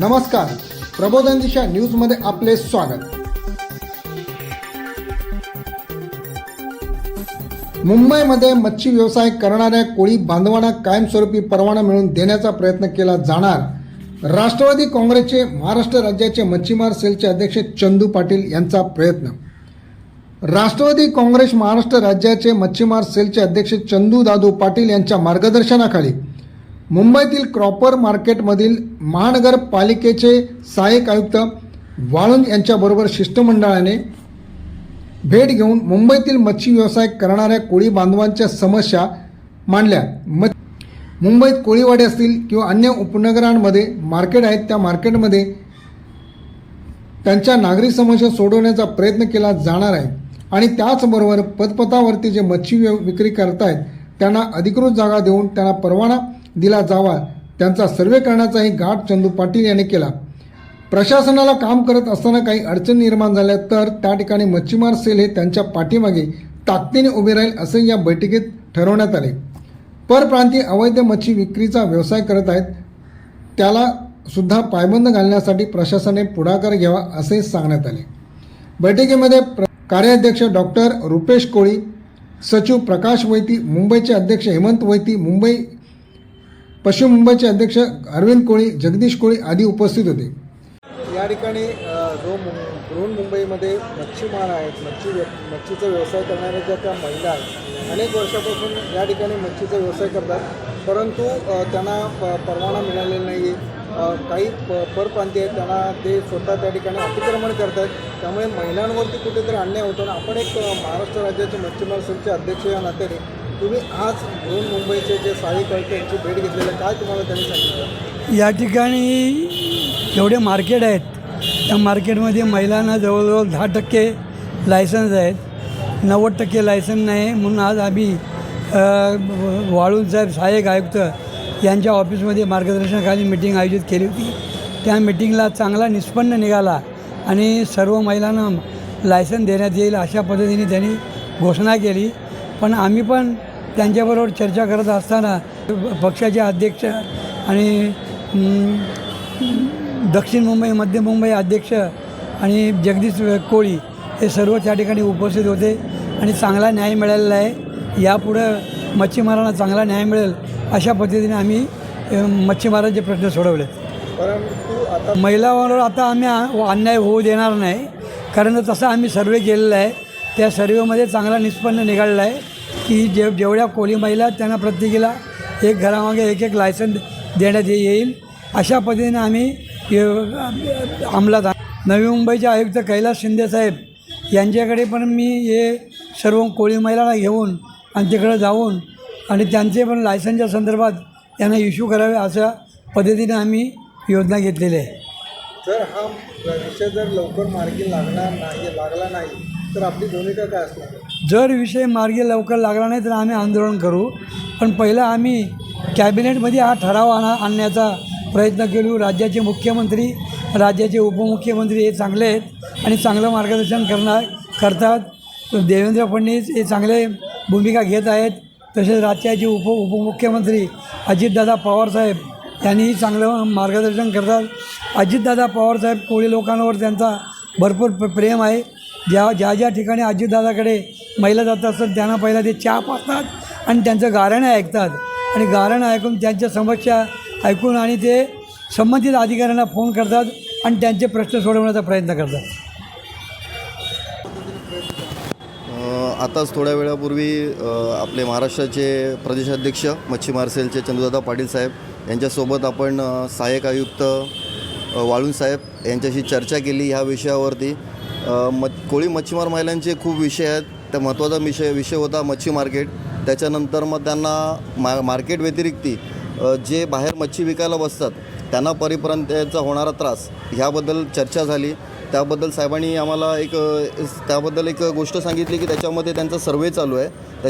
नमस्कार. प्रबोधन दिशा न्यूजमध्ये आपले स्वागत. मुंबईमध्ये मच्छी व्यवसाय करणाऱ्या कोळी बांधवांना कायमस्वरूपी परवाना मिळवून देण्याचा प्रयत्न केला जाणार. राष्ट्रवादी काँग्रेसचे महाराष्ट्र राज्याचे मच्छीमार सेलचे अध्यक्ष चंदू पाटील यांचा प्रयत्न. राष्ट्रवादी काँग्रेस महाराष्ट्र राज्याचे मच्छीमार सेलचे अध्यक्ष चंदू दादू पाटील यांच्या मार्गदर्शनाखाली मुंबईतील क्रॉपर मार्केटमधील महानगरपालिकेचे सहाय्यक आयुक्त वाळुंज यांच्याबरोबर शिष्टमंडळाने भेट घेऊन मुंबईतील मच्छी व्यवसाय करणाऱ्या कोळी बांधवांच्या समस्या मांडल्या. म मुंबईत कोळीवाडे असतील किंवा अन्य उपनगरांमध्ये मार्केट आहेत त्या मार्केटमध्ये त्यांच्या नागरिक समस्या सोडवण्याचा प्रयत्न केला जाणार आहे. आणि त्याचबरोबर पदपथावरती जे मच्छी विक्री करतायत त्यांना अधिकृत जागा देऊन त्यांना परवाना दिला जावा. त्यांचा सर्वे करण्याचाही गाठ चंदू पाटील यांनी केला. प्रशासनाला काम करत असताना काही अडचणी निर्माण झाल्या तर त्या ठिकाणी मच्छीमार सेल हे त्यांच्या पाठीमागे ताकदीने उभे राहील असे या बैठकीत ठरवण्यात आले. परप्रांतीय अवैध मच्छी विक्रीचा व्यवसाय करत आहेत. त्याला सुद्धा पायबंद घालण्यासाठी प्रशासनाने पुढाकार घ्यावा असे सांगण्यात आले. बैठकीमध्ये प्र कार्याध्यक्ष डॉक्टर रुपेश कोळी सचिव प्रकाश वैती मुंबईचे अध्यक्ष हेमंत वैती मुंबई पश्चिम मुंबईचे अध्यक्ष अरविंद कोळी जगदीश कोळी आदी उपस्थित होते. या ठिकाणी जो बृहन मुंबईमध्ये मच्छीमार आहेत मच्छी मच्छीचा व्यवसाय करणाऱ्या ज्या त्या महिला आहेत अनेक वर्षापासून या ठिकाणी मच्छीचा व्यवसाय करतात. परंतु त्यांना प परवाना मिळालेला नाही आहे काही प परप्रांतीय आहेत त्यांना ते स्वतः त्या ठिकाणी अतिक्रमण करतात. त्यामुळे महिलांवरती कुठेतरी अन्याय होतो. आणि आपण एक महाराष्ट्र राज्याचे मच्छीमार संघचे अध्यक्ष या नात्याने तुम्ही आज दोन मुंबईचे जे साई कळके यांची भेट घेतलेलं काय तुम्हाला त्यांनी सांगितलं? या ठिकाणी जेवढे मार्केट आहेत त्या मार्केटमध्ये महिलांना जवळजवळ दहा टक्के लायसन्स आहेत. नव्वद टक्के लायसन्स नाही. म्हणून आज आम्ही अ, सहाय्यक आयुक्त यांच्या ऑफिसमध्ये मार्गदर्शनाखाली मिटिंग आयोजित केली होती. त्या मिटिंगला चांगला निष्पन्न निघाला आणि सर्व महिलांना लायसन देण्यात येईल अशा पद्धतीने त्यांनी घोषणा केली. पण आम्ही पण त्यांच्याबरोबर चर्चा करत असताना पक्षाचे अध्यक्ष आणि दक्षिण मुंबई मध्य मुंबई अध्यक्ष आणि जगदीश कोळी हे सर्व त्या ठिकाणी उपस्थित होते आणि चांगला न्याय मिळालेला आहे. यापुढं मच्छीमारांना चांगला न्याय मिळेल अशा पद्धतीने आम्ही मच्छीमारांचे प्रश्न सोडवले. परंतु महिलांवर आता आम्ही अन्याय होऊ देणार नाही. कारण तसं आम्ही सर्वे केलेला आहे. त्या सर्वेमध्ये चांगला निष्पन्न निघालेला आहे. की जे जेवढ्या कोळी महिला आहेत, त्यांना प्रत्येकीला एक घरामागे एक एक लायसन देण्यात येईल. अशा पद्धतीने आम्ही अंमलात नवी मुंबईचे आयुक्त कैलास शिंदेसाहेब यांच्याकडे पण मी हे सर्व कोळी महिलांना घेऊन आणि तिकडे जाऊन आणि त्यांचे पण लायसनच्या संदर्भात त्यांना इश्यू करावे अशा पद्धतीने आम्ही योजना घेतलेली आहे. जर हा विषय जर लवकर मार्गी लागणार नाही लागला नाही तर आपली भूमिका काय असणार? जर विषय मार्गी लवकर लागला नाही तर आम्ही आंदोलन करू. पण पहिलं आम्ही कॅबिनेटमध्ये हा ठराव आणा आणण्याचा प्रयत्न केलो. राज्याचे मुख्यमंत्री राज्याचे उपमुख्यमंत्री हे चांगले आहेत आणि चांगलं मार्गदर्शन करणार करतात. देवेंद्र फडणवीस हे चांगले भूमिका घेत आहेत. तसेच राज्याचे उप उपमुख्यमंत्री अजितदादा पवारसाहेब यांनीही चांगलं मार्गदर्शन करतात. अजितदादा पवारसाहेब कोळी लोकांवर त्यांचा भरपूर प्रेम आहे. ज्या ज्या ज्या ठिकाणी आजीदादाकडे महिला जात असतात त्यांना पहिला ते चहा पाजतात आणि त्यांचं गारण ऐकतात. आणि गारण ऐकून त्यांच्या समस्या ऐकून आणि ते संबंधित अधिकाऱ्यांना फोन करतात आणि त्यांचे प्रश्न सोडवण्याचा प्रयत्न करतात. आताच थोड्या वेळापूर्वी आपले महाराष्ट्राचे प्रदेशाध्यक्ष मच्छीमार सेलचे चंद्रदादा पाटील साहेब यांच्यासोबत आपण सहाय्यक आयुक्त अ, वाळून साहेब यांच्याशी चर्चा केली ह्या विषयावरती. म कोळी मच्छीमार महिलांचे खूप विषय आहेत. त्या महत्त्वाचा विषय विषय होता मच्छी मार्केट. त्याच्यानंतर मग त्यांना मा मार्केट व्यतिरिक्त जे बाहेर मच्छी विकायला बसतात त्यांना परिपर्यंतचा होणारा त्रास ह्याबद्दल चर्चा झाली. त्याबद्दल साहेबांनी आम्हाला एक त्याबद्दल एक गोष्ट सांगितली की त्याच्यामध्ये त्यांचा सर्वे चालू आहे.